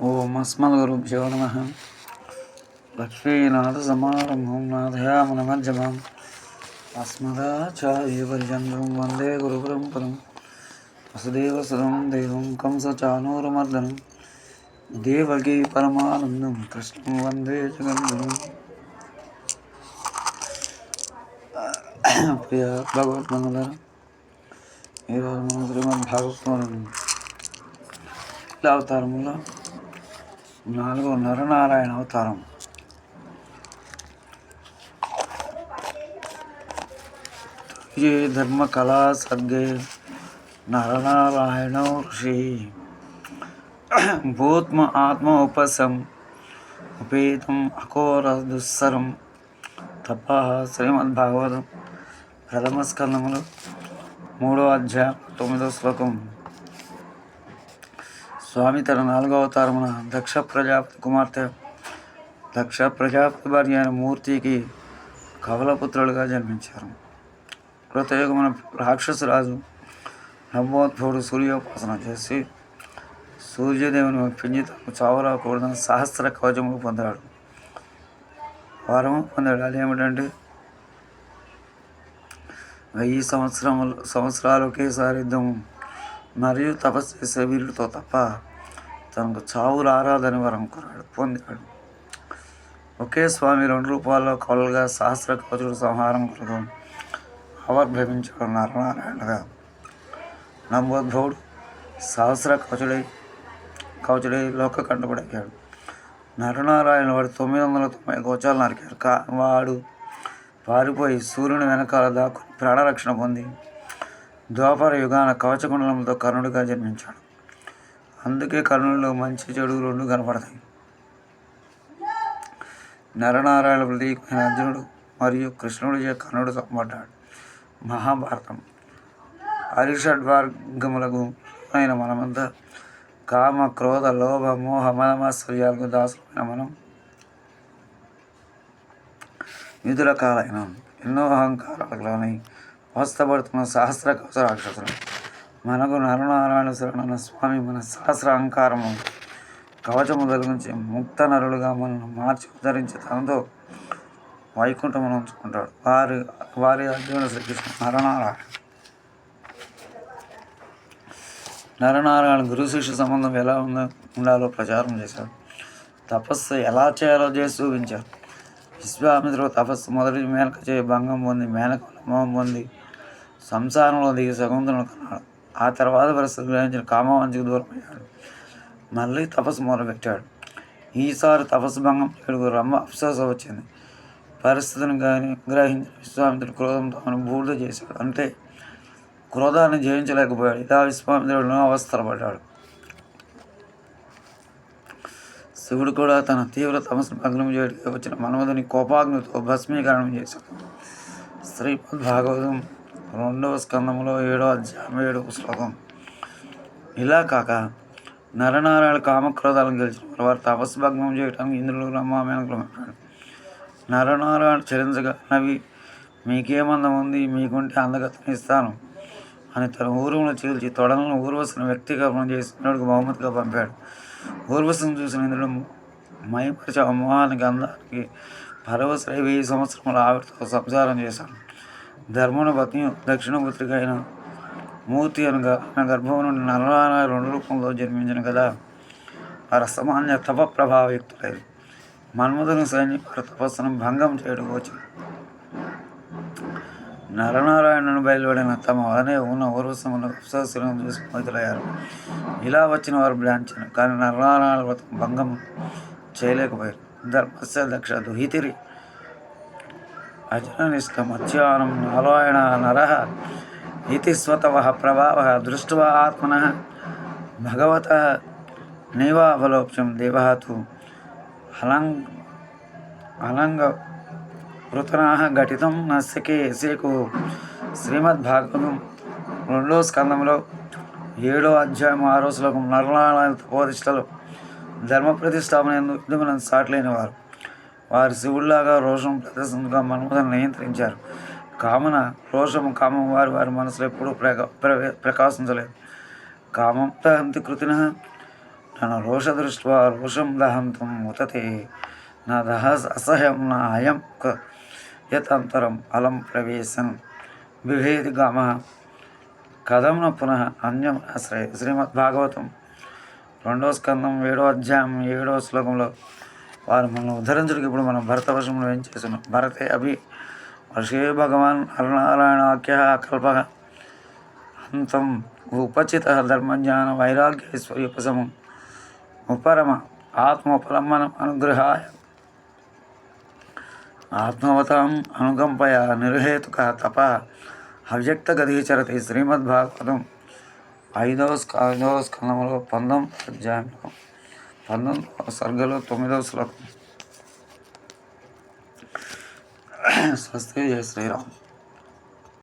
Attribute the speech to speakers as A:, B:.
A: ఓం అస్మద్గురుభ్యో నమ. లక్ష్మీనాథ లక్ష్మీనాథసమారంభం నాథయామనమజ్జమాం అస్మదాచార్యపర్యంతం వందే గురు పరంపరం వసుదేవ సదం దేవం కంసచానూరుమర్దనం. దేవకీ పరమానందం కృష్ణం వందే జగద్గురుం. ప్రియ భగవద్బంధులారా ఈరోజు మనం శ్రీమద్ భాగవతం అవతారంలో నాలుగు నరనారాయణ అవతారం. ఏ ధర్మకళా సర్గే నరనారాయణ ఋషి. భూత్మ ఆత్మ ఉపసం ఉపేతం అకోర దుస్సరం తప శ్రీమద్భాగవతం ప్రథమ స్కందములు మూడో అధ్యాయం తొమ్మిదో శ్లోకం. స్వామి తన నాలుగో అవతారమున దక్ష ప్రజాపతి కుమార్తె దక్ష ప్రజాపతి భార్య అయిన మూర్తికి కవలపుత్రులుగా జన్మించారు. కృతయుగమున రాక్షసరాజు నవోద్భవుడు సూర్యోపాసన చేసి సూర్యదేవుని ఒప్పించి తనకు చావరాకూడదని సహస్ర కవచము పొందాడు. వరము పొందాడు అదేమిటంటే వెయ్యి సంవత్సరములు సంవత్సరాలు ఒకేసారి యుద్ధము మరియు తపస్సు చేసే వీరుడితో తప్ప తనకు చావు రారాదని వరం కోరాడు. పొందాడు ఒకే స్వామి రెండు రూపాల్లో కొలగా సహస్ర కవచుడు సంహారం కృతం ఆవిర్భవించాడు నరనారాయణగా నమ్మోద్భవుడు సహస్ర కవచుడై కవచుడై లోక కంటపడయ్యాడు నరనారాయణ వాడు తొమ్మిది వందల తొంభై గోచాలు నరికారు కా వాడు పారిపోయి సూర్యుని వెనకాల దాక్కుని ప్రాణరక్షణ పొంది ద్వాపర యుగాన కవచకుండలంతో కర్ణుడిగా జన్మించాడు. అందుకే కర్ణుడిలో మంచి చెడు రెండు కనపడతాయి. నరనారాయణ ప్రతీకమైన అర్జునుడు మరియు కృష్ణుడిచే కర్ణుడు సంపడ్డాడు. మహాభారతం. అరిషడ్వర్గములకు అయిన మనమంతా కామ క్రోధ లోభ మోహ మదమాశ్చర్యాలకు దాసులమైన మనం విధుల కాలైన ఎన్నో అహంకారాలలోని అవస్థపడుతున్న సహస్ర కవచ రాక్షసులు. మనకు నరనారాయణ శరణన స్వామి మన సహస్ర అహంకారము కవచము నుంచి ముక్త నరులుగా మనల్ని మార్చి ఉద్ధరించి తనతో వైకుంఠమును ఉంచుకుంటాడు. వారి వారి అర్జునుడు శ్రీకృష్ణ నరనారాయణ. నరనారాయణ గురు శిష్య సంబంధం ఎలా ఉందో ఉండాలో ప్రచారం చేశాడు. తపస్సు ఎలా చేయాలో చేసి చూపించారు విశ్వామిత్రుడు తపస్సు మొదటి మేనక చేయి భంగం పొంది మేనక పొంది సంసారంలో దిగి శకుంతలను కన్నాడు ఆ తర్వాత పరిస్థితి గ్రహించిన కామవంచికి దూరమయ్యాడు. మళ్ళీ తపస్సు మొదలుపెట్టాడు. ఈసారి తపస్సు భంగం ఏడుగు రమ్మ అప్సోస వచ్చింది. పరిస్థితిని కానీ గ్రహించిన విశ్వామిత్రుడు క్రోధంతో ఆమెను బూడిద చేశాడు. అంటే క్రోధాన్ని జయించలేకపోయాడు. ఇలా విశ్వామిత్రుడు అవస్థలపడ్డాడు. శివుడు కూడా తన తీవ్ర తమస్సును భగ్నం చేయడానికి వచ్చిన మన్మధుని కోపాగ్నితో భస్మీకరణం చేశాడు. శ్రీమద్ భాగవతం రెండవ స్కందములో ఏడో అధ్యాయం ఏడవ శ్లోకం. ఇలా కాక నరనారాయణ కామక్రోధాలను గెలిచిన వారు తపస్సు భగ్నం చేయటం ఇంద్రుడు రమ్మ మేనకులు మాట్లాడు నరనారాయణ చరించగా నవి మీకేమందం ఉంది మీకుంటే అందగతని ఇస్తాను అని తన ఊరువును చీల్చి తొడలను ఊర్వశను వ్యక్తిగతం చేసి ఇంద్రుడికి బహుమతిగా పంపాడు. ఊర్వశను చూసిన ఇంద్రుడు మైపరిచి మోహానికి అందానికి పరవశ్రై వెయ్యి సంవత్సరముల ఆవిడతో సంసారం చేశాను ధర్ముని పత్ని దక్షిణపుత్రిక అయిన మూర్తి అనగా నా గర్భం నుండి నరనారాయణ రెండు రూపంలో జన్మించిన కదా వారు అసామాన్య తప ప్రభావయుక్తులైన మన్మధుని సైన్యం వారి తపస్సును భంగం చేయడం వచ్చి నరనారాయణను బయలుపడిన తమ వలనే ఉన్న ఊర్వశములు అప్సరస్సులను చూసి మొదలయ్యారు ఇలా వచ్చిన వారు భ్రాంచను కానీ నరనారాయణ వ్రతం భంగం చేయలేకపోయారు. ధర్మస్య దక్ష దుహితిరి అజననిష్ట మత్స్యానం నారాయణ నర ఇతి స్వతవ ప్రభావ దృష్ట్వా ఆత్మన భగవత నైవావలోక్యం దేవతు అలంగ్ అలంగ వృతనా ఘటితం నస్యకే సేకు శ్రీమద్భాగవతం రెండో స్కందంలో ఏడో అధ్యాయం ఆరో శ్లోకం నరనారాయణ తపోధిష్టలు ధర్మ ప్రతిష్టాపన ఎందుకు సాట్లేని వారు వారి శివుల్లాగా రోషం ప్రదర్శనగా మన్మథను నియంత్రించారు. కామన రోషము కామం వారి వారి మనసులో ఎప్పుడూ ప్రకా ప్రకాశించలేదు. కామం దహంతి కృతిన నన్ను రోషదృష్ట్వా రోషం దహంతం ఉతతే నా దహ అసహ్యం నా అయం యతంతరం అలం ప్రవేశన్ బిభేది గామ. కథంన పునః అన్యం ఆశ్రయ శ్రీమద్ భాగవతం స్కందం ఏడో అధ్యాయం ఏడో శ్లోకంలో వారు మనం ఉద్ధరించడానికి ఇప్పుడు మనం భరత వర్షంలో ఏం చేస్తున్నాం? భరతే అభి వర్షే భగవాన్ హరనారాయణాఖ్య కల్ప అంతం ఉపచిత ధర్మజ్ఞాన వైరాగ్యైశ్వర్యోపశమం ఉపరమ ఆత్మోపలమ్మనం అనుగ్రహాయ ఆత్మవతాం అనుకంపయ నిర్హేతుక తప అవ్యక్తగతిచరతి శ్రీమద్భాగవతం ఐదవ ఐదవ స్కందంలో పంతొమ్మిది అధ్యాయంలో పంతొమ్మిదవ సర్గలో తొమ్మిదవ శ్లోకం. స్వస్తి జయ శ్రీరామ్.